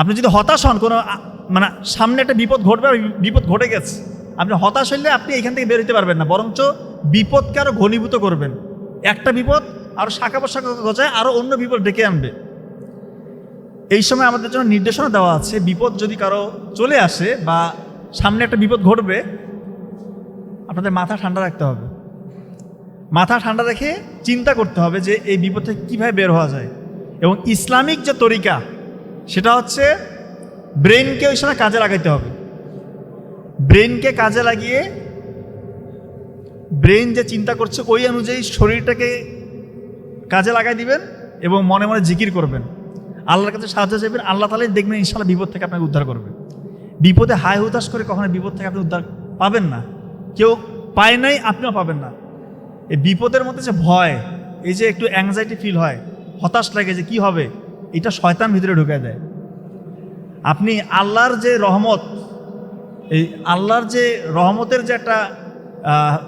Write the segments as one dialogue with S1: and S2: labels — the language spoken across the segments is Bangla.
S1: আপনি যদি হতাশ হন, কোনো মানে সামনে একটা বিপদ ঘটবে বিপদ ঘটে গেছে। আপনি হতাশ হলে আপনি এখান থেকে বের হতে পারবেন না, বরঞ্চ বিপদকে আরও ঘনীভূত করবেন। একটা বিপদ আরও শাখা প্রশাখা গজায় আরও অন্য বিপদ ডেকে আনবে। এই সময় আমাদের জন্য নির্দেশনা দেওয়া আছে, বিপদ যদি কারও চলে আসে বা সামনে একটা বিপদ ঘটবে, আপনাদের মাথা ঠান্ডা রাখতে হবে। মাথা ঠান্ডা রেখে চিন্তা করতে হবে যে এই বিপদ থেকে কীভাবে বের হওয়া যায়। এবং ইসলামিক যে তরিকা সেটা হচ্ছে ব্রেনকে ওই সময় কাজে লাগাইতে হবে। ব্রেনকে কাজে লাগিয়ে ব্রেন যে চিন্তা করছে ওই অনুযায়ী শরীরটাকে কাজে লাগাই দিবেন এবং মনে মনে জিকির করবেন। আল্লাহর কাছে সাহায্য চাইবেন, আল্লাহ তালাই দেখবেন ইনশাল্লাহ বিপদ থেকে আপনাকে উদ্ধার করবে। বিপদে হায় হুতাশ করে কখনো বিপদ থেকে আপনি উদ্ধার পাবেন না। কেউ পায় নাই, আপনিও পাবেন না। এই বিপদের মধ্যে যে ভয়, এই যে একটু অ্যাংজাইটি ফিল হয়, হতাশ লাগে যে কি হবে? এটা শয়তান ভিতরে ঢুকে দেয়। আপনি আল্লাহর যে রহমত, এই আল্লাহর যে রহমতের যে একটা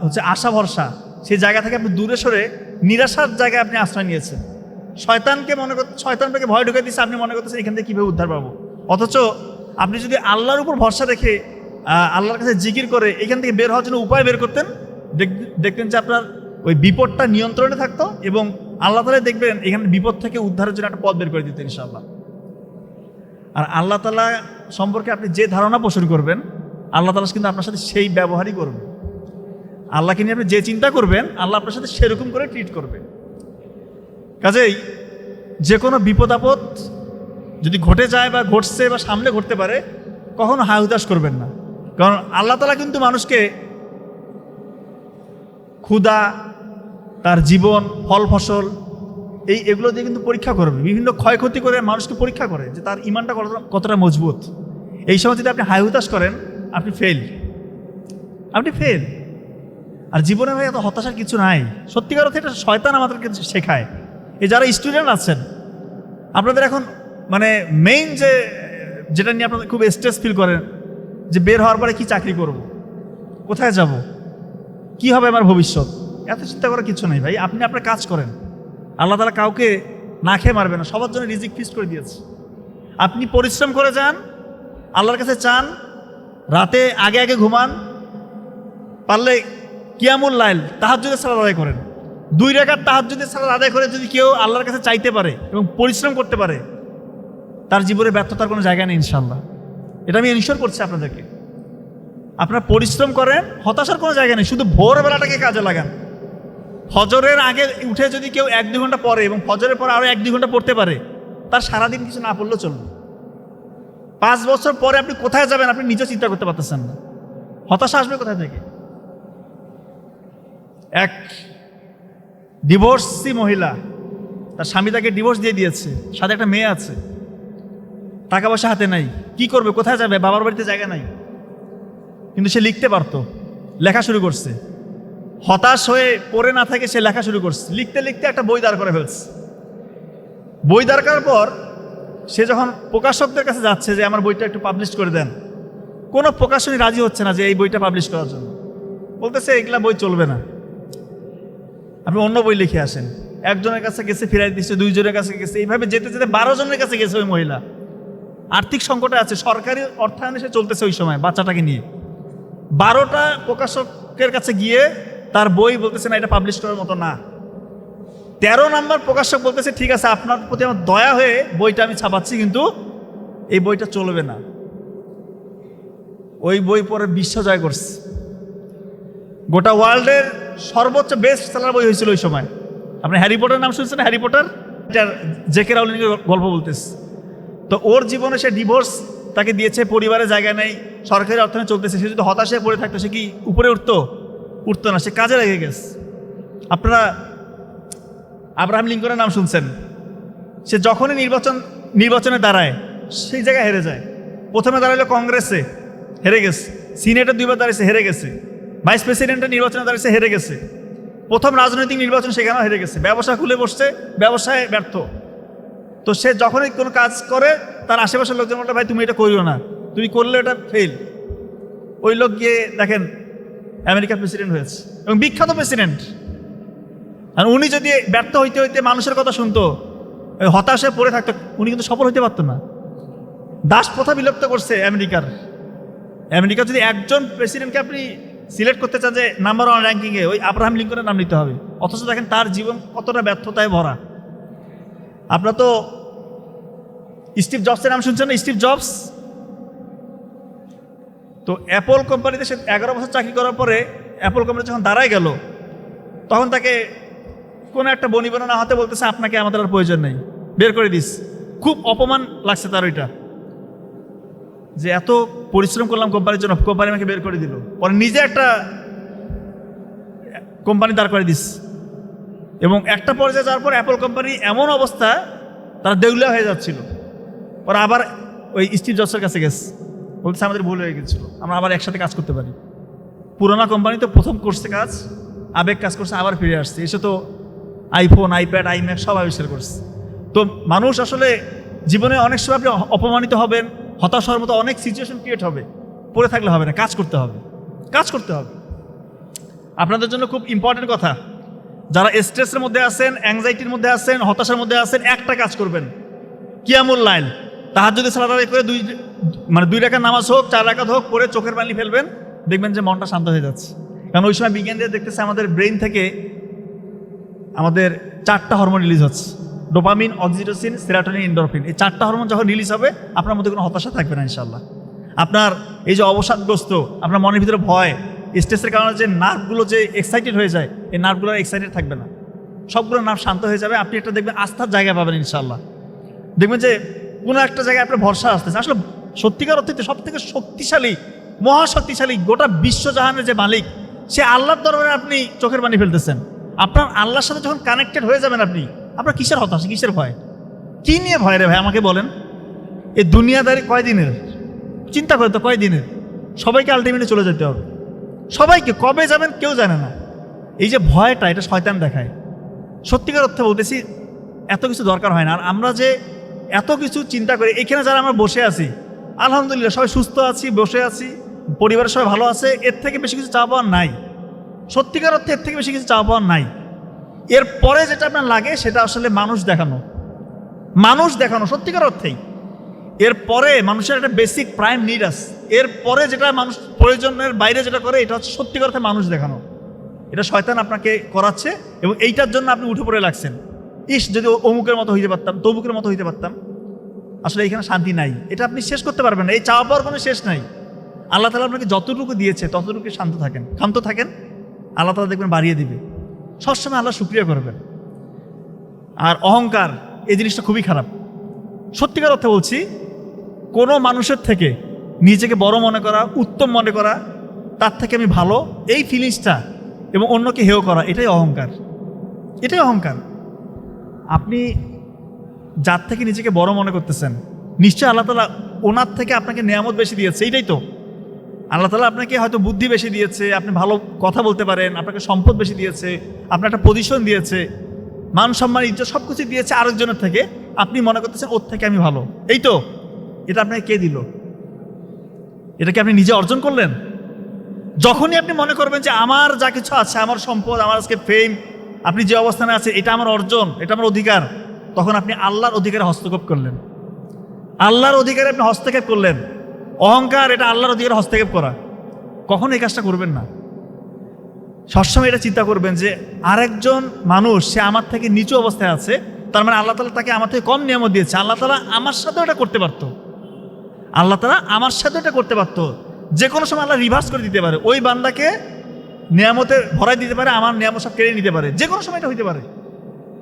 S1: হচ্ছে আশা ভরসা, সেই জায়গা থেকে আপনি দূরে সরে নিরাশার জায়গায় আপনি আশ্রয় নিয়েছেন। শয়তানকে মনে কর শয়তানকে ভয় ঢুকে দিচ্ছে আপনি মনে করতেছেন এখান থেকে কীভাবে উদ্ধার পাবো? অথচ আপনি যদি আল্লাহর উপর ভরসা রেখে আল্লাহর কাছে জিকির করে এখান থেকে বের হওয়ার জন্য উপায় বের করতেন দেখতেন যে আপনার ওই বিপদটা নিয়ন্ত্রণে থাকতো এবং আল্লাহ তালা দেখবেন, এখানে বিপদ থেকে উদ্ধারের জন্য একটা পথ বের করে দিতেন ইনশাআল্লাহ। আর আল্লাহ তালা সম্পর্কে আপনি যে ধারণা পোষণ করবেন, আল্লাহ তালা কিন্তু আপনার সাথে সেই ব্যবহারই করবেন। আল্লাহকে নিয়ে আপনি যে চিন্তা করবেন, আল্লাহ আপনার সাথে সেরকম করে ট্রিট করবে কাজেই যে কোনো বিপদ আপদ যদি ঘটে যায় বা ঘটছে বা সামনে ঘটতে পারে, কখনো হায় হুতাশ করবেন না। কারণ আল্লাহ তালা কিন্তু মানুষকে ক্ষুধা তার জীবন, ফল, ফসল, এই এগুলো দিয়ে কিন্তু পরীক্ষা করবে। বিভিন্ন ক্ষয়ক্ষতি করে মানুষকে পরীক্ষা করে যে তার ইমানটা কতটা মজবুত। এই সময় যদি আপনি হাই হুতাশ করেন, আপনি ফেল আপনি ফেল আর জীবনে ভাই এত হতাশার কিছু নাই। সত্যিকার অর্থে এটা শয়তান আমাদেরকে শেখায়। এই যারা স্টুডেন্ট আছেন, আপনাদের এখন মানে মেইন যে, যেটা নিয়ে আপনাদের খুব স্ট্রেস ফিল করেন যে বের হওয়ার পরে কি চাকরি করব? কোথায় যাব? কি হবে আমার ভবিষ্যৎ? এত চিন্তা করার কিছু নেই ভাই। আপনি আপনার কাজ করেন। আল্লাহ তালা কাউকে না খেয়ে মারবে না। সবার জন্য রিজিক ফিক্স করে দিয়েছে। আপনি পরিশ্রম করে যান, আল্লাহর কাছে চান, রাতে আগে আগে ঘুমান, পারলে কিয়ামুল লাইল তাহাজ্জুদের সালাদ আদায় করেন। দুই রেখার তাহাজ্জুদের সালাদ আদায় করে যদি কেউ আল্লাহর কাছে চাইতে পারে এবং পরিশ্রম করতে পারে, তার জীবনে ব্যর্থতার কোনো জায়গা নেই ইনশাল্লাহ এটা আমি ইনশোর করছি আপনাদেরকে। আপনারা পরিশ্রম করেন, হতাশার কোনো জায়গা নেই। শুধু ভোরবেলাটাকে কাজে লাগান। ফজরের আগে উঠে যদি কেউ এক দুই ঘণ্টা পড়ে এবং ফজরের পর আরও এক দুই ঘণ্টা পড়তে পারে, তার সারাদিন কিছু না পড়লেও চলবে। পাঁচ বছর পরে আপনি কোথায় যাবেন আপনি নিজে চিন্তা করতে পারতেছেন না। হতাশা আসবে কোথায় থেকে? এক ডিভোর্সি মহিলা, তার স্বামী তাকে ডিভোর্স দিয়ে দিয়েছে, সাথে একটা মেয়ে আছে। টাকা পয়সা হাতে নাই, কি করবে, কোথায় যাবে, বাবার বাড়িতে জায়গা নাই। কিন্তু সে লিখতে পারতো, লেখা শুরু করছে। হতাশ হয়ে পড়ে না থাকে সে লেখা শুরু করছে। লিখতে লিখতে একটা বই দাঁড় করে ফেলছে। বই দাঁড় করার পর সে যখন প্রকাশকদের কাছে যাচ্ছে যে, আমার বইটা একটু পাবলিশ করে দেন। কোনো প্রকাশনী রাজি হচ্ছে না যে, এই বইটা পাবলিশ করার জন্য। বলতেছে, এগুলা বই চলবে না। আপনি অন্য বই লিখে আসেন। একজনের কাছে গেছে, ফিরাই দিচ্ছে, দুইজনের কাছে গেছে। এইভাবে যেতে যেতে বারো জনের কাছে গেছে ওই মহিলা। আর্থিক সংকটে আছে, সরকারি অর্থায়নে সে চলতেছে ওই সময় বাচ্চাটাকে নিয়ে। বারোটা প্রকাশকের কাছে গিয়ে তার বই বলতেছে না, এটা পাবলিশ করার মতো না। তেরো নাম্বার প্রকাশক বলতেছে, ঠিক আছে, আপনার প্রতি আমার দয়া হয়ে বইটা আমি ছাপাচ্ছি, কিন্তু এই বইটা চলবে না। ওই বই পরে বিশ্ব জয় করছে। গোটা ওয়ার্ল্ডের সর্বোচ্চ বেস্ট সেলার বই হয়েছিল ওই সময়। আপনি হ্যারি পটার নাম শুনছেন? Harry Potter? এটার জেকে রাউলিংয়ের গল্প বলতেছে। তো ওর জীবনে সে ডিভোর্স তাকে দিয়েছে পরিবারের জায়গা নেই, সরকারি অর্থনে চলতেছে, সে যদি হতাশে পড়ে থাকতো, সে কি উপরে উঠতো? উঠতো না, সে কাজে লেগে গেছে। আপনারা আব্রাহাম লিঙ্কনের নাম শুনছেন? সে যখনই নির্বাচন, নির্বাচনে দাঁড়ায়, সেই জায়গায় হেরে যায়। প্রথমে দাঁড়াল কংগ্রেসে, হেরে গেছে। সিনেটে দুইবার দাঁড়িয়েছে হেরে গেছে। ভাইস প্রেসিডেন্টের নির্বাচনে দাঁড়িয়েছে হেরে গেছে। প্রথম রাজনৈতিক নির্বাচন সেখানেও হেরে গেছে। ব্যবসা খুলে বসছে, ব্যবসায় ব্যর্থ। তো সে যখনই কোনো কাজ করে, তার আশেপাশের লোকজন বলতে ভাই, তুমি এটা করিও না। তুমি করলে এটা ফেল ওই লোক গিয়ে দেখেন আমেরিকার প্রেসিডেন্ট হয়েছে এবং বিখ্যাত প্রেসিডেন্ট আর উনি যদি ব্যর্থ হইতে হইতে মানুষের কথা শুনতো, ওই হতাশে পড়ে থাকতো, উনি কিন্তু সফল হইতে পারতো না। দাস প্রথা বিলুপ্ত করছে আমেরিকার। আমেরিকা যদি একজন প্রেসিডেন্টকে আপনি সিলেক্ট করতে চান যে নাম্বার ওয়ান র্যাঙ্কিংয়ে ওই আব্রাহাম লিঙ্কনের নাম নিতে হবে। অথচ দেখেন তার জীবন কতটা ব্যর্থতায় ভরা। আপনার তো স্টিভ জবসের নাম শুনছেন না? স্টিভ জবস তো অ্যাপল কোম্পানিতে সে এগারো বছর চাকরি করার পরে অ্যাপল কোম্পানি যখন দাঁড়ায় গেল, তখন তাকে কোনো একটা বনিবনা না হাতে বলতেছে, আপনাকে আমাদের আর প্রয়োজন নেই। বের করে দিস। খুব অপমান লাগছে তার ওইটা। যে এত পরিশ্রম করলাম কোম্পানির জন্য কোম্পানি আমাকে বের করে দিল। পরে নিজে একটা কোম্পানি দাঁড় করে দিস। এবং একটা পর্যায়ে যাওয়ার পর অ্যাপল কোম্পানি এমন অবস্থা, তারা দেউলিয়া হয়ে যাচ্ছিল। ওরা আবার ওই স্টিভ জবসের কাছে গেছে। বলছে আমাদের ভুল হয়ে গেছিল। আমরা আবার একসাথে কাজ করতে পারি। পুরোনো কোম্পানি তো প্রথম করছে কাজ, আবেগ কাজ করছে, আবার ফিরে আসছে। এসে তো আইফোন আইপ্যাড আইম্যাক সব আবিষ্কার করছে। তো মানুষ আসলে জীবনে অনেক সময় আপনি অপমানিত হবেন, হতাশ হওয়ার মতো অনেক সিচুয়েশন ক্রিয়েট হবে। পড়ে থাকলে হবে না, কাজ করতে হবে। কাজ করতে হবে। আপনাদের জন্য খুব ইম্পর্টেন্ট কথা, যারা স্ট্রেসের মধ্যে আছেন অ্যাংজাইটির মধ্যে আছেন, হতাশার মধ্যে আছেন, একটা কাজ করবেন। কিয়ামুল লাইল তাহার যদি সালাদারি করে দুই মানে দুই রাখা নামাজ হোক, চার রাখাত হোক পরে চোখের পানি ফেলবেন, দেখবেন যে মনটা শান্ত হয়ে যাচ্ছে। কারণ ওই সময় বিজ্ঞানীরা দেখতেছে আমাদের ব্রেন থেকে আমাদের চারটা হরমোন রিলিজ হচ্ছে। ডোপামিন, অক্সিটোসিন, সেরাটোনিন ইন্ডোরফিন এই চারটা হরমোন যখন রিলিজ হবে, আপনার মধ্যে কোনো হতাশা থাকবে না ইনশাল্লাহ আপনার এই যে অবসাদগ্রস্ত, আপনার মনের ভিতরে ভয়, স্ট্রেসের কারণে যে নার্ভগুলো যে এক্সাইটেড হয়ে যায়, এই নার্ভগুলো এক্সাইটেড থাকবে না। সবগুলো নার্ভ শান্ত হয়ে যাবে, আপনি একটা দেখবেন আস্থার জায়গা পাবেন ইনশাল্লাহ দেখবেন যে কোনো একটা জায়গায় আপনার ভরসা আসতেছে। আসলে সত্যিকার অর্থে সব থেকে শক্তিশালী, মহাশক্তিশালী গোটা বিশ্বজাহানের যে মালিক, সে আল্লাহর দরবারে আপনি চোখের পানি ফেলতেছেন। আপনার আল্লাহর সাথে যখন কানেক্টেড হয়ে যাবেন আপনি, আপনার কিসের হতাশ, কিসের ভয়? কি নিয়ে ভয় রে ভাই, আমাকে বলেন। এই দুনিয়াদারি কয়দিনের? চিন্তা করে তো, কয়দিনের? সবাইকে আলটিমেটলি চলে যেতে হবে। সবাইকে কবে যাবেন কেউ জানে না। এই যে ভয়টা, এটা শয়তান দেখায়। সত্যিকার অর্থে বলতেছি, এত কিছু দরকার হয় না। আর আমরা যে এত কিছু চিন্তা করি, এখানে যারা আমরা বসে আছি আলহামদুলিল্লাহ, সবাই সুস্থ আছি, বসে আছি, পরিবারের সবাই ভালো আছে, এর থেকে বেশি কিছু চাওয়া পাওয়ার নাই। সত্যিকার অর্থে এর থেকে বেশি কিছু চাওয়া পাওয়ার নাই। এর পরে যেটা আপনার লাগে, সেটা আসলে মানুষ দেখানো। মানুষ দেখানো, সত্যিকার অর্থেই। এর পরে মানুষের একটা বেসিক প্রাইম নিড আছে। এর পরে যেটা মানুষ প্রয়োজনের বাইরে যেটা করে, এটা হচ্ছে সত্যিকার অর্থে মানুষ দেখানো। এটা শয়তান আপনাকে করাচ্ছে এবং এইটার জন্য আপনি উঠে পড়ে লাগছেন। ইস, যদি অমুকের মতো হইতে পারতাম তমুকের মতো হইতে পারতাম। আসলে এখানে শান্তি নাই। এটা আপনি শেষ করতে পারবেন না। এই চাওয়া পাওয়ার কোনো শেষ নাই। আল্লাহ তালা আপনাকে যতটুকু দিয়েছে ততটুকু শান্ত থাকেন। শান্ত থাকেন, আল্লাহ তালা দেখবেন বাড়িয়ে দিবে। সবসময় আল্লাহ শুক্রিয়া করবেন। আর অহংকার, এই জিনিসটা খুবই খারাপ। সত্যিকার অর্থে বলছি, কোনো মানুষের থেকে নিজেকে বড় মনে করা, উত্তম মনে করা, তার থেকে আমি ভালো, এই ফিলিংসটা এবং অন্যকে হেয় করা, এটাই অহংকার। এটাই অহংকার। আপনি যার থেকে নিজেকে বড় মনে করতেছেন। নিশ্চয়ই আল্লাহ তালা ওনার থেকে আপনাকে নিয়ামত বেশি দিয়েছে, এইটাই তো। আল্লাহ তালা আপনাকে হয়তো বুদ্ধি বেশি দিয়েছে, আপনি ভালো কথা বলতে পারেন, আপনাকে সম্পদ বেশি দিয়েছে, আপনার একটা পজিশন দিয়েছে, মান সম্মান, ইজ্জত সব কিছু দিয়েছে আরেকজনের থেকে। আপনি মনে করতেছেন, ওর থেকে আমি ভালো। এই তো। এটা আপনাকে কে দিল? এটা কি আপনি নিজে অর্জন করলেন? যখনই আপনি মনে করবেন যে আমার যা কিছু আছে, আমার সম্পদ, আমার আজকে ফেম আপনি যে অবস্থানে আছে এটা আমার অর্জন, এটা আমার অধিকার। তখন আপনি আল্লাহর অধিকারে হস্তক্ষেপ করলেন। আল্লাহর অধিকারে আপনি হস্তক্ষেপ করলেন। অহংকার এটা আল্লাহর অধিকারে হস্তক্ষেপ করা। কখনো এই কাজটা করবেন না। সবসময় এটা চিন্তা করবেন যে আরেকজন মানুষ, সে আমার থেকে নিচু অবস্থায় আছে, তার মানে আল্লাহ তালা তাকে আমার থেকে কম নিয়ামত দিয়েছে। আল্লাহ তালা আমার সাথেও এটা করতে পারতো। আল্লাহ তালা আমার সাথে এটা করতে পারতো। যে কোনো সময় আল্লাহ রিভার্স করে দিতে পারে। ওই বান্দাকে নিয়ামতে ভরাই দিতে পারে, আমার নিয়ামত সব কেড়ে নিতে পারে। যে কোনো সময় এটা হইতে পারে।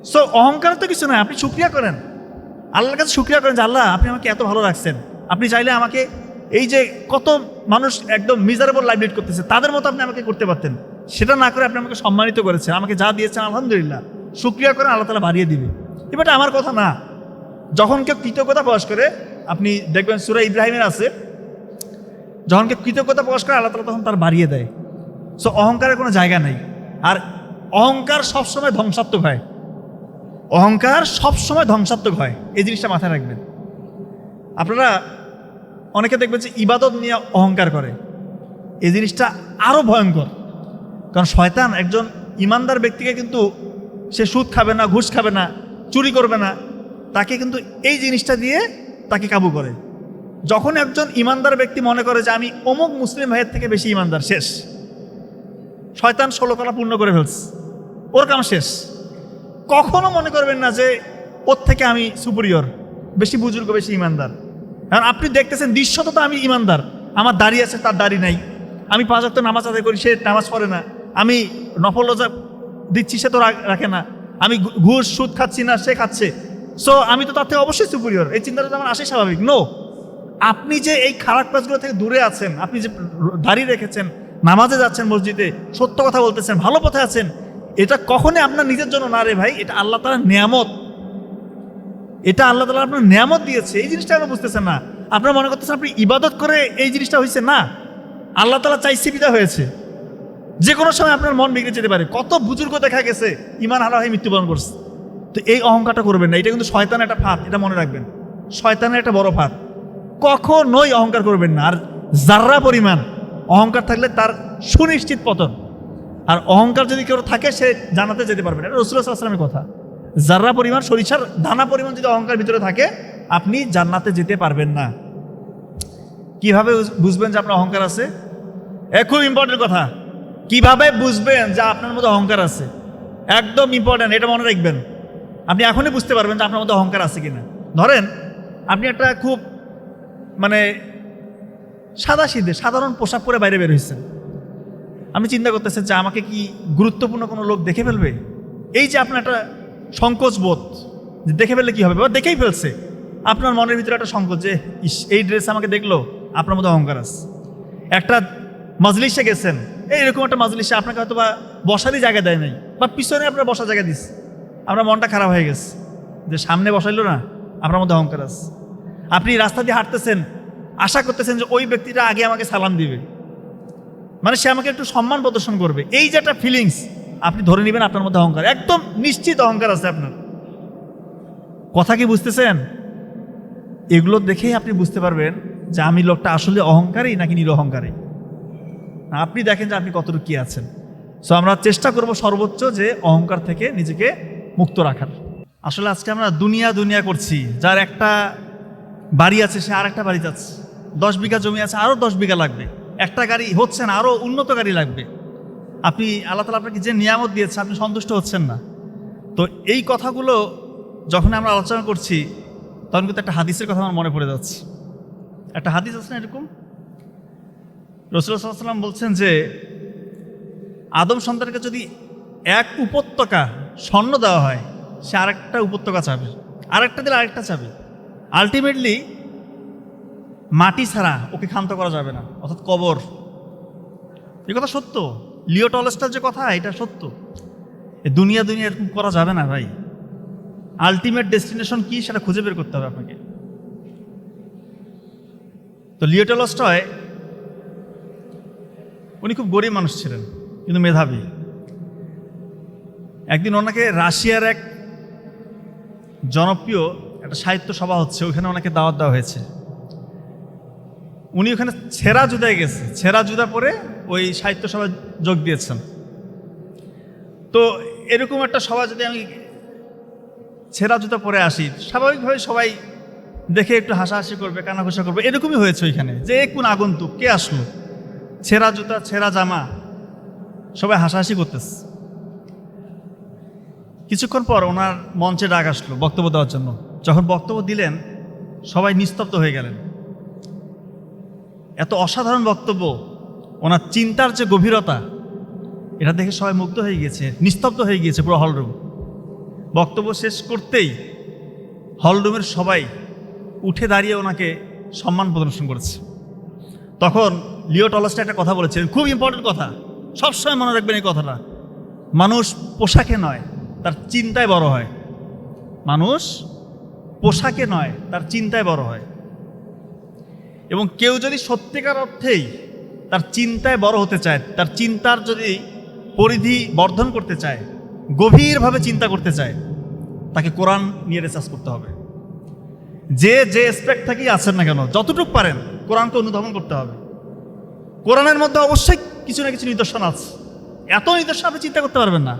S1: সো অহংকার তো কিছু নয়, আপনি শুক্রিয়া করেন। আল্লাহর কাছে শুক্রিয়া করেন যে, আল্লাহ, আপনি আমাকে এত ভালো রাখছেন। আপনি চাইলে আমাকে এই যে কত মানুষ একদম মিজারেবল লাইফ লিড করতেছে, তাদের মতো আপনি আমাকে করতে পারতেন। সেটা না করে আপনি আমাকে সম্মানিত করেছেন। আমাকে যা দিয়েছেন, আলহামদুলিল্লাহ। শুক্রিয়া করেন আল্লাহ তালা বাড়িয়ে দিবে। এবারটা আমার কথা না। যখন কেউ কৃতজ্ঞতা প্রকাশ করে, আপনি দেখবেন সুরা ইব্রাহিমের আছে। যখন কেউ কৃতজ্ঞতা প্রকাশ করে, আল্লাহ তালা তখন তার বাড়িয়ে দেয়। সো অহংকারের কোনো জায়গা নেই। আর অহংকার সবসময় ধ্বংসাত্মক হয়। অহংকার সবসময় ধ্বংসাত্মক হয়। এই জিনিসটা মাথায় রাখবেন। আপনারা অনেকে দেখবেন যে ইবাদত নিয়ে অহংকার করে। এই জিনিসটা আরও ভয়ঙ্কর। কারণ শয়তান একজন ইমানদার ব্যক্তিকে কিন্তু সে সুদ খাবে না, ঘুষ খাবে না, চুরি করবে না। তাকে কিন্তু এই জিনিসটা দিয়ে তাকে কাবু করে। যখন একজন ইমানদার ব্যক্তি মনে করে যে আমি অমুক মুসলিম ভাইয়ের থেকে বেশি ইমানদার, শেষ। শয়তান ষোলো কলা পূর্ণ করে ফেলছে। ওর কাম শেষ। কখনো মনে করবেন না যে ওর থেকে আমি সুপিরিয়র বেশি বুজুর্গ, বেশি ইমানদার। কারণ আপনি দেখতেছেন দৃশ্যত তো আমি ইমানদার। আমার দাড়ি আছে, তার দাড়ি নাই। আমি পাঁচ অক্ট নামাজ আদায় করি, সে নামাজ পড়ে না। আমি নফল রোজা দিচ্ছি, সে তো রাখে না। আমি ঘুষ, সুদ খাচ্ছি না, সে খাচ্ছে। সো আমি তো তার থেকে অবশ্যই সুপিরিয়র এই চিন্তাটা আমার আসে স্বাভাবিক। নো আপনি যে এই খারাপ কাজগুলো থেকে দূরে আছেন, আপনি যে দাঁড়িয়ে রেখেছেন, নামাজে যাচ্ছেন মসজিদে, সত্য কথা বলতেছেন, ভালো পথে আছেন এটা কখনই আপনার নিজের জন্য না রে ভাই, এটা আল্লাহ তালা নিয়ামত। এটা আল্লাহ তালা আপনার নিয়ামত দিয়েছে, এই জিনিসটা আপনি বুঝতেছেন না? আপনার মনে করতেছেন আপনি ইবাদত করে এই জিনিসটা হয়েছে না? আল্লাহ তালা চাইছে বিদা হয়েছে। যে কোনো সময় আপনার মন বিগড়ে যেতে পারে। কত বুজুর্গ দেখা গেছে ইমান হারা হয়ে মৃত্যুবরণ করছে। তো এই অহংকারটা করবেন না, এটা কিন্তু শয়তানের একটা ফাঁদ, এটা মনে রাখবেন। শয়তানের একটা বড় ফাঁদ। কখনোই অহংকার করবেন না। আর যার্রা পরিমাণ, অহংকার থাকলে তার সুনিশ্চিত পতন। আর অহংকার যদি কেউ থাকে, সে জানাতে যেতে পারবে না। রসুল আসলামের কথা। যার্রা পরিমাণ সরিষার, দানা পরিমাণ যদি অহংকার ভিতরে থাকে, আপনি জান্নাতে যেতে পারবেন না। কীভাবে বুঝবেন যে আপনার অহংকার আছে? এ খুব ইম্পর্টেন্ট কথা। কীভাবে বুঝবেন যে আপনার মধ্যে অহংকার আছে? একদম ইম্পর্টেন্ট এটা মনে রাখবেন। আপনি এখনই বুঝতে পারবেন যে আপনার মধ্যে অহংকার আছে কিনা। ধরেন, আপনি একটা খুব মানে সাদা সিধে, সাধারণ পোশাক পরে বাইরে বের হয়েছেন আপনি চিন্তা করতেছেন যে আমাকে কি গুরুত্বপূর্ণ কোনো লোক দেখে ফেলবে? এই যে আপনার একটা সংকোচ বোধ যে দেখে ফেললে কী হবে? বা দেখেই ফেলছে। আপনার মনের ভিতরে একটা সংকোচ যে, ইস, এই ড্রেস আমাকে দেখল, আপনার মধ্যে অহংকার আছে। একটা মাজলিসে গেছেন। এই এরকম একটা মাজলিসে আপনাকে হয়তো বা বসারই জায়গা দেয় নাই বা পিছনে আপনার বসার জায়গা দিস আপনার মনটা খারাপ হয়ে গেছে। যে সামনে বসাইলো না, আপনার মধ্যে অহংকার আছে। আপনি রাস্তা দিয়ে হাঁটতেছেন, আশা করতেছেন যে ওই ব্যক্তিটা আগে আমাকে সালাম দিবে। মানে সে আমাকে একটু সম্মান প্রদর্শন করবে। এই যে একটা ফিলিংস আপনি ধরে নেবেন আপনার মধ্যে অহংকার। একদম নিশ্চিত অহংকার আছে আপনার। কথা কি বুঝতেছেন? এগুলো দেখেই আপনি বুঝতে পারবেন যে আমি লোকটা আসলে অহংকারী নাকি নিরহংকারী। আপনি দেখেন যে আপনি কতটুকু কি আছেন। সো আমরা চেষ্টা করব সর্বোচ্চ যে অহংকার থেকে নিজেকে মুক্ত রাখার। আসলে আজকে আমরা দুনিয়া দুনিয়া করছি। যার একটা বাড়ি আছে, সে আর একটা বাড়ি যাচ্ছে দশ বিঘা জমি আছে আরও দশ বিঘা লাগবে। একটা গাড়ি হচ্ছে না আরও উন্নত গাড়ি লাগবে। আপনি, আল্লাহ তালা আপনাকে যে নিয়ামত দিয়েছে, আপনি সন্তুষ্ট হচ্ছেন না। তো এই কথাগুলো যখন আমরা আলোচনা করছি, তখন কিন্তু একটা হাদিসের কথা আমার মনে পড়ে যাচ্ছে। একটা হাদিস আছে না এরকম? রসুল্লাহাম বলছেন যে, আদম সন্তানকে যদি এক উপত্যকা স্বর্ণ দেওয়া হয়, সে আরেকটা উপত্যকা চাবে। আরেকটা দিলে আরেকটা চাবে। আলটিমেটলি মাটি ছাড়া ওকে ক্ষান্ত করা যাবে না, অর্থাৎ কবর। এ কথা সত্য? লিও টলেস্টার যে কথা, এটা সত্য? এ দুনিয়া দুনিয়া এরকম করা যাবে না ভাই। আলটিমেট ডেস্টিনেশন কি, সেটা খুঁজে বের করতে হবে আপনাকে। তো লিও টলস্টয়, উনি খুব গরিব মানুষ ছিলেন, কিন্তু মেধাবী। একদিন ওনাকে রাশিয়ার এক জনপ্রিয় একটা সাহিত্য সভা হচ্ছে ওখানে ওনাকে দাওয়াত দেওয়া হয়েছে। উনি ওখানে ছেঁড়া জুদায় গেছে। ছেঁড়া জুদা পরে ওই সাহিত্য সভায় যোগ দিয়েছেন। তো এরকম একটা সভা যদি আমি ছেঁড়া জুতা পরে আসি স্বাভাবিকভাবে সবাই দেখে একটু হাসাহাসি করবে, কানাঘুষা করবে। এরকমই হয়েছে ওইখানে। যে কোন আগন্তুক, কে আসলো? ছেঁড়া জুতা ছেঁড়া জামা, সবাই হাসাহাসি করতেছে। কিছুক্ষণ পর ওনার মঞ্চে ডাক আসলো বক্তব্য দেওয়ার জন্য। যখন বক্তব্য দিলেন, সবাই নিস্তব্ধ হয়ে গেলেন। এত অসাধারণ বক্তব্য, ওনার চিন্তার যে গভীরতা, এটা দেখে সবাই মুগ্ধ হয়ে গিয়েছে, নিস্তব্ধ হয়ে গিয়েছে পুরো হলরুম বক্তব্য শেষ করতেই হলরুমের সবাই উঠে দাঁড়িয়ে ওনাকে সম্মান প্রদর্শন করেছে। তখন লিও টলস্টা একটা কথা বলেছিলেন খুব ইম্পর্টেন্ট কথা, সবসময় মনে রাখবেন এই কথাটা, মানুষ পোশাকে নয়, তার চিন্তায় বড় হয়। মানুষ পোশাকে নয়, তার চিন্তায় বড় হয়। এবং কেউ যদি সত্যিকার অর্থেই তার চিন্তায় বড় হতে চায়, তার চিন্তার যদি পরিধি বর্ধন করতে চায়, গভীরভাবে চিন্তা করতে চায়, তাকে কোরআন নিয়ে রিসার্চ করতে হবে। যে যে স্পেক্ট থেকেই আছেন না কেন, যতটুকু পারেন কোরআনকে অনুধাবন করতে হবে। কোরআনের মধ্যে অবশ্যই কিছু না কিছু নিদর্শন আছে। এত নিদর্শন আপনি চিন্তা করতে পারবেন না।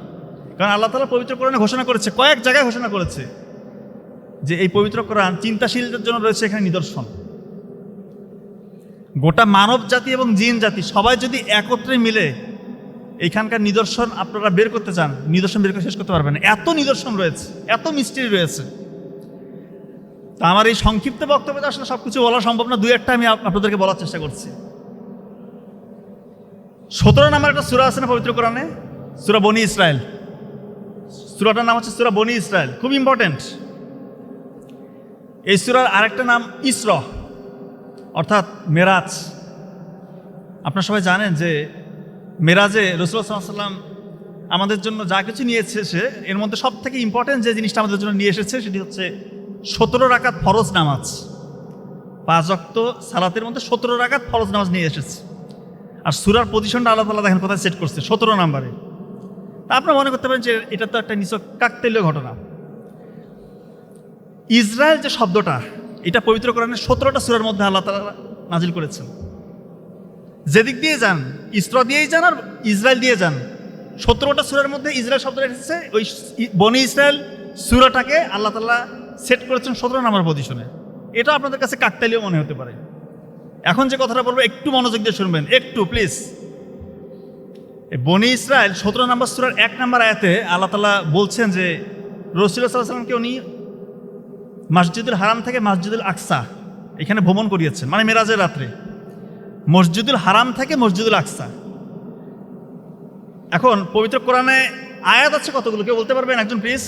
S1: কারণ আল্লাহ তালা পবিত্র কোরআনে ঘোষণা করেছে, কয়েক জায়গায় ঘোষণা করেছে যে এই পবিত্র কোরআন চিন্তাশীলদের জন্য রয়েছে এখানে নিদর্শন। গোটা মানব জাতি এবং জিন জাতি সবাই যদি একত্রে মিলে এইখানকার নিদর্শন আপনারা বের করতে চান, নিদর্শন বের করে শেষ করতে পারবেন এত নিদর্শন রয়েছে, এত মিস্ট্রি রয়েছে। তা আমার এই সংক্ষিপ্ত বক্তব্যে আসলে সব কিছু বলা সম্ভব না, দুই একটা আমি আপনাদেরকে বলার চেষ্টা করছি। সতেরো নাম্বার একটা সুরা আছে না পবিত্র কোরআনে? সুরা বনি ইসরায়েল সুরাটার নাম হচ্ছে সুরা বনি ইসরায়েল খুব ইম্পর্টেন্ট এই সুরার আরেকটা নাম ইসর। অর্থাৎ মেরাজ। আপনারা সবাই জানেন যে মেরাজে রসুল সাল্লাম আমাদের জন্য যা কিছু নিয়ে এসেছে এর মধ্যে সব থেকে ইম্পর্টেন্ট যে জিনিসটা আমাদের জন্য নিয়ে এসেছে সেটি হচ্ছে সতেরো রাকাত ফরজ নামাজ। পাঁচ অক্ত সালাতের মধ্যে সতেরো রাকাত ফরজ নামাজ নিয়ে এসেছে। আর সুরার পজিশনটা আলাদা আলাদা দেখেন কোথায় সেট করছে, সতেরো নাম্বারে। তা আপনারা মনে করতে পারেন যে এটা তো একটা নিচক কাকতেলীয় ঘটনা। ইসরায়েল যে শব্দটা এটা পবিত্র কোরআনের সতেরোটা সুরার মধ্যে আল্লাহ তালা নাজিল করেছেন। যেদিক দিয়ে যান, ইসরা দিয়েই যান আর ইসরায়েল দিয়ে যান, সতেরোটা সুরার মধ্যে ইসরায়েল শব্দটা এসেছে, ওই বনি ইসরায়েল সুরাটাকে আল্লাহ তাল্লাহ সেট করেছেন সতেরো নম্বর পজিশনে এটা আপনাদের কাছে কাকতালীয় মনে হতে পারে। এখন যে কথাটা বলব, একটু মনোযোগ দিয়ে শুনবেন, একটু প্লিজ বনি ইসরায়েল সতেরো নম্বর সুরার এক নম্বর আয়াতে আল্লাহ তালা বলছেন যে রসুল্লাহ সাল্লামকে উনি মসজিদুল হারাম থেকে মসজিদুল আকসা, এখানে ভ্রমণ করিয়েছেন মানে মেরাজের রাত্রে। মসজিদুল হারাম থেকে মসজিদুল আকসা। এখন পবিত্র কোরআনে আয়াত আছে কতগুলো? কেউ বলতে পারবেন একজন, প্লিজ?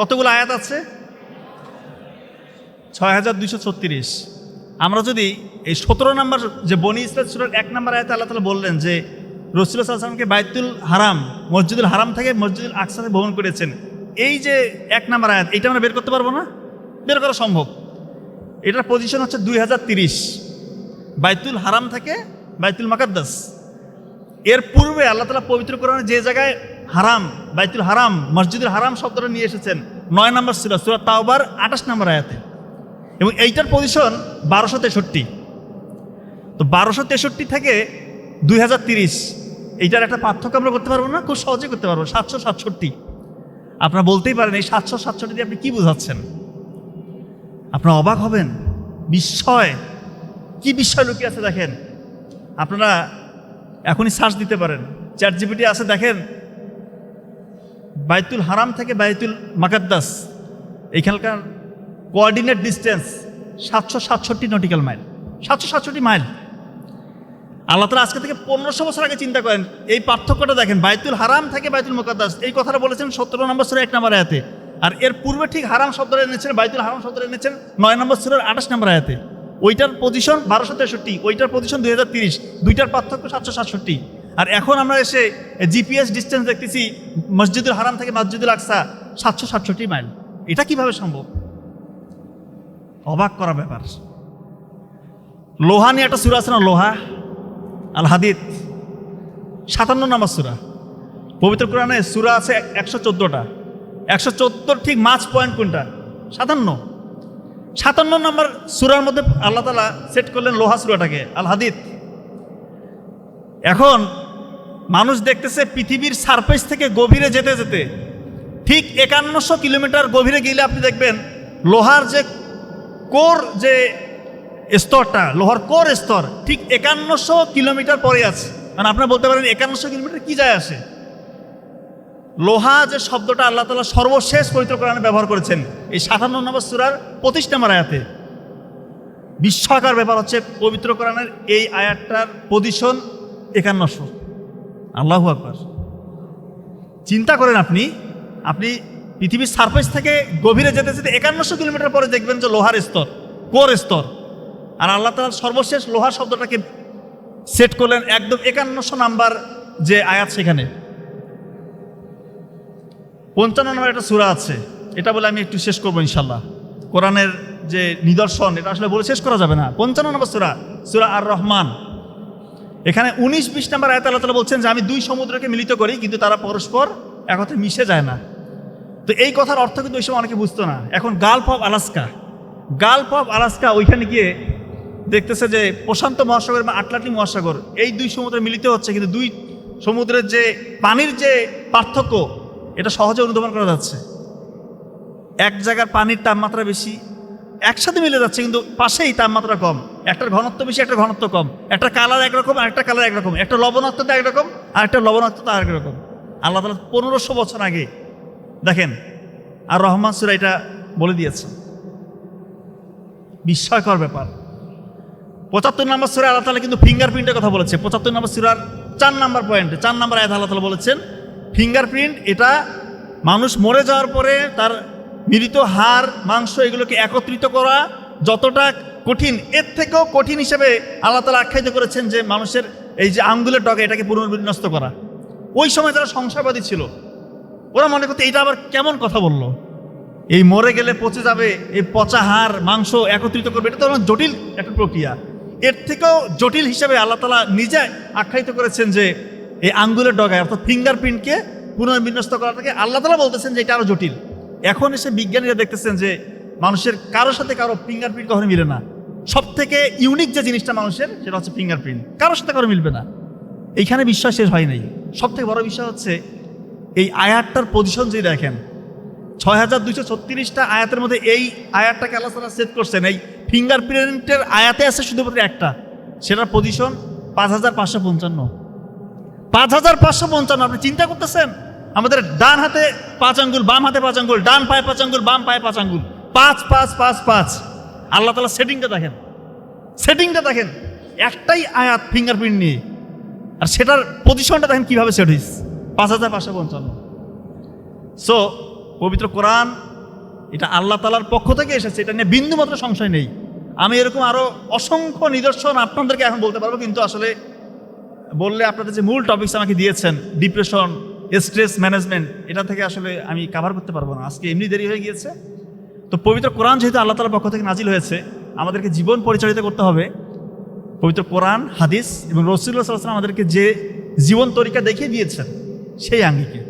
S1: কতগুলো আয়াত আছে? ছয় হাজার দুইশো ছত্রিশ। আমরা যদি এই সতেরো নম্বর যে বনি ইসরাত সুরের এক নম্বর আয়াতে আল্লাহ তালা বললেন যে রসুল্লাহ সাল্লামকে বাইতুল হারাম, মসজিদুল হারাম থেকে মসজিদুল আকসাতে ভ্রমণ করেছেন। এই যে এক নম্বর আয়াত এটা আমরা বের করতে পারব না? বের করা সম্ভব। এটার পজিশন হচ্ছে দুই হাজার তিরিশ। বাইতুল হারাম থেকে বাইতুল মাকাদ্দাস। এর পূর্বে আল্লাহ তালা পবিত্র কোরআনে যে জায়গায় হারাম, বাইতুল হারাম, মসজিদুল হারাম শব্দটা নিয়ে এসেছেন, নয় নম্বর ছিল সুরা তাওবার, আঠাশ নম্বর আয়াতে। এবং এইটার পজিশন বারোশো তেষট্টি। তো বারোশো তেষট্টি থেকে দুই হাজার তিরিশ, এইটার একটা পার্থক্য আমরা করতে পারব না, খুব সহজে করতে পারব, সাতশো সাতষট্টি। আপনারা বলতেই পারেন, এই সাতশো সাতষট্টি দিয়ে আপনি কী বোঝাচ্ছেন? আপনারা অবাক হবেন। বিস্ময়। কি বিস্ময় লুকিয়ে আছে দেখেন। আপনারা এখনই সার্চ দিতে পারেন। চ্যাট জিপিটি আছে দেখেন। বাইতুল হারাম থেকে বাইতুল মাকাদ্দাস। এইখানকার কোঅর্ডিনেট ডিস্টেন্স সাতশো সাতষট্টি নটিক্যাল মাইল সাতশো সাতষট্টি মাইল আল্লাহ তালা আজকে থেকে পনেরোশো বছর আগে চিন্তা করেন, এই পার্থক্যটা দেখেন। বাইতুল হারাম থেকে বাইতুল মোকাদ্দাস। এই কথাটা বলেছেন সতেরো নম্বর এক নম্বর আয়াতে। আর এর পূর্বে ঠিক হারাম শব্দটা এনেছেন, বাইতুল হারাম শব্দটা এনেছেন, নয় নম্বর সুরের আঠাশ নম্বর আয়াতে। ওইটার পজিশন বারোশো তেষট্টি, ওইটার পজিশন দুই হাজার তিরিশ, দুইটার পার্থক্য সাতশো সাতষট্টি। আর এখন আমরা এসে জিপিএস ডিস্টেন্স দেখতেছি মসজিদুল হারাম থেকে মসজিদুল আকসা, সাতশো সাতষট্টি মাইল। এটা কীভাবে সম্ভব? অবাক করা ব্যাপার। লোহা নিয়ে একটা সুরা আছে না, লোহা? আল হাদিদ, সাতান্ন নম্বর সুরা। পবিত্র কোরআনে সুরা আছে একশো চোদ্দোটা। একশো ঠিক মাছ পয়েন্ট কোনটা? সাতান্ন। সাতান্ন নম্বর সুরার মধ্যে আল্লাহ তালা সেট করলেন লোহা সুরাটাকে, আল হাদিদ। এখন মানুষ দেখতেছে পৃথিবীর সারফেস থেকে গভীরে যেতে যেতে ঠিক একান্নশো কিলোমিটার গভীরে গেলে আপনি দেখবেন লোহার যে কোর যে স্তরটা, লোহার কোর স্তর ঠিক একান্নশো কিলোমিটার পরে আছে। মানে আপনারা বলতে পারেন একান্নশো কিলোমিটার কি যায় আসে? লোহা যে শব্দটা আল্লাহ তালা সর্বশেষ পবিত্র কোরআনে ব্যবহার করেছেন, এই সাতান্ন নম্বর সুরার পঁচিশ নম্বর আয়াতে। বিস্ময়কর ব্যাপার হচ্ছে পবিত্র কোরআনের এই আয়াতটার পজিশন একান্নশো। আল্লাহ আকবার। চিন্তা করেন আপনি আপনি পৃথিবীর সারফেস থেকে গভীরে যেতে যেতে একান্নশো কিলোমিটার পরে দেখবেন যে লোহার স্তর, কোর স্তর। আর আল্লাহ তালা সর্বশেষ লোহার শব্দটাকে সেট করলেন একদম একান্নশো নাম্বার যে আয়াত সেখানে। পঞ্চান্ন নম্বর একটা সুরা আছে। এটা বলে আমি একটু শেষ করব ইনশাল্লাহ কোরআনের যে নিদর্শন, এটা আসলে বলে শেষ করা যাবে না। পঞ্চান্ন নম্বর সুরা সুরা আর রহমান এখানে উনিশ বিশ নম্বর আয়াত আল্লাহ তালা বলছেন যে, আমি দুই সমুদ্রকে মিলিত করি, কিন্তু তারা পরস্পর একত্রে মিশে যায় না। তো এই কথার অর্থ কিন্তু ওই সময় অনেকে বুঝতো না। এখন Gulf of Alaska. Gulf of Alaska, ওইখানে গিয়ে দেখতেছে যে, প্রশান্ত মহাসাগর বা আটলান্টিক মহাসাগর, এই দুই সমুদ্রে মিলিত হচ্ছে, কিন্তু দুই সমুদ্রের যে পানির যে পার্থক্য এটা সহজে অনুধাবন করা যাচ্ছে। এক জায়গার পানির তাপমাত্রা বেশি, একসাথে মিলে যাচ্ছে, কিন্তু পাশেই তাপমাত্রা কম। একটার ঘনত্ব বেশি একটা ঘনত্ব কম। একটা কালার একরকম একটা কালার একরকম। একটা লবণাক্ততা একরকম, আর একটা লবণাক্ততা আরেক রকম আল্লাহ তালা পনেরোশো বছর আগে, দেখেন, আর রহমান সুরা এটা বলে দিয়েছে। বিস্ময়কর ব্যাপার। পঁচাত্তর নম্বর সুরা আল্লাহ তালা কিন্তু ফিঙ্গারপ্রিন্টের কথা বলেছে। পঁচাত্তর নম্বর সুরার চার নাম্বার পয়েন্টে চার নাম্বার আয়াত আল্লাহ তালা বলেছেন ফিঙ্গারপ্রিন্ট এটা মানুষ মরে যাওয়ার পরে তার মৃত হাড়, মাংস এগুলোকে একত্রিত করা যতটা কঠিন, এর থেকেও কঠিন হিসেবে আল্লাহ তালা আখ্যায়িত করেছেন যে মানুষের এই যে আঙ্গুলের ডগে, এটাকে পুনর্বিন্যস্ত করা। ওই সময় তারা সংশয়বাদী ছিল, ওরা মনে করতে, এটা আবার কেমন কথা বলল? এই মরে গেলে পচে যাবে, এই পচা হাড়, মাংস একত্রিত করবে, এটা তো জটিল একটা প্রক্রিয়া। এর থেকেও জটিল হিসেবে আল্লাহ তালা নিজে আখ্যায়িত করেছেন যে এই আঙ্গুলের ডগায়, অর্থাৎ ফিঙ্গারপ্রিন্টকে পুনর্বিন্যস্ত করাটাকে আল্লাহ তালা বলতেছেন যে এটা আরও জটিল। এখন এসে বিজ্ঞানীরা দেখতেছেন যে মানুষের কারোর সাথে কারও ফিঙ্গারপ্রিন্ট কখনো মিলে না। সব থেকে ইউনিক যে জিনিসটা মানুষের, সেটা হচ্ছে ফিঙ্গারপ্রিন্ট কারোর সাথে কারও মিলবে না। এইখানে বিশ্বাস শেষ হয় নাই। সব থেকে বড় বিষয় হচ্ছে, এই আয়াতটার পজিশন যদি দেখেন ছয় হাজার দুইশো ছত্রিশটা আয়াতের মধ্যে এই আয়াতটাকে আল্লাহ তালা সেট করছেন। এই ফিঙ্গারপ্রিন্টের আয়াতে আছে শুধুমাত্র একটা। সেটার পজিশন পাঁচ হাজার পাঁচশো পঞ্চান্ন। পাঁচ হাজার পাঁচশো পঞ্চান্ন, আপনি চিন্তা করতেছেন? আমাদের ডান হাতে পাঁচ আঙ্গুল, বাম হাতে পাঁচ আঙ্গুল, ডান পায়ে পাঁচ আঙ্গুল, বাম পায়ে পাঁচ আঙ্গুল। পাঁচ পাঁচ পাঁচ পাঁচ। আল্লাহ তালা সেটিংটা দেখেন। সেটিংটা দেখেন। একটাই আয়াত ফিঙ্গারপ্রিন্ট নিয়ে। আর সেটার পজিশনটা দেখেন কীভাবে সেট হয়েছে পাঁচ হাজার পাঁচশো পঞ্চান্ন। সো পবিত্র কোরআন, এটা আল্লাহ তালার পক্ষ থেকে এসেছে। এটা নিয়ে বিন্দু মাত্র সংশয় নেই। আমি এরকম আরও অসংখ্য নিদর্শন আপনাদেরকে এখন বলতে পারব, কিন্তু আসলে বললে আপনাদের যে মূল টপিকস আমাকে দিয়েছেন ডিপ্রেশন স্ট্রেস ম্যানেজমেন্ট এটা থেকে আসলে আমি কাভার করতে পারব না। আজকে এমনি দেরি হয়ে গিয়েছে। তো পবিত্র কোরআন যেহেতু আল্লাহ তালার পক্ষ থেকে নাজিল হয়েছে, আমাদেরকে জীবন পরিচালিত করতে হবে। পবিত্র কোরআন, হাদিস এবং রসুল্লাহ আমাদেরকে যে জীবন তরিকা দেখিয়ে দিয়েছেন, সেই আঙ্গিকে।